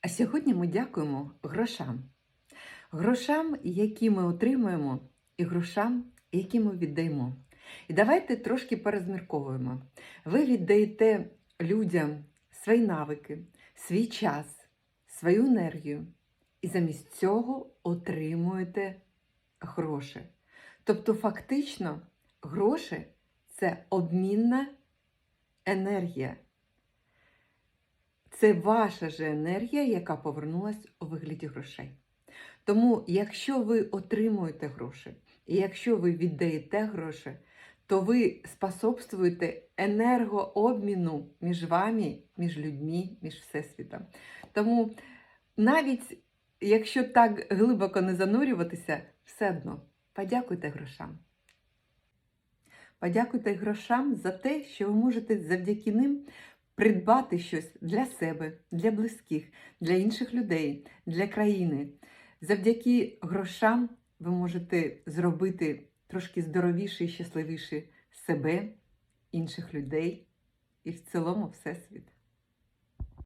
А сьогодні ми дякуємо грошам. Грошам, які ми отримуємо, і грошам, які ми віддаємо. І давайте трошки порозмірковуємо. Ви віддаєте людям свої навики, свій час, свою енергію, і замість цього отримуєте гроші. Тобто, фактично, гроші це обмінна енергія. Це ваша же енергія, яка повернулась у вигляді грошей. Тому, якщо ви отримуєте гроші, і якщо ви віддаєте гроші, то ви способствуєте енергообміну між вами, між людьми, між всесвітом. Тому навіть якщо так глибоко не занурюватися, все одно подякуйте грошам. Подякуйте грошам за те, що ви можете завдяки ним придбати щось для себе, для близьких, для інших людей, для країни. Завдяки грошам ви можете зробити трошки здоровіше і щасливіше себе, інших людей і в цілому всесвіт.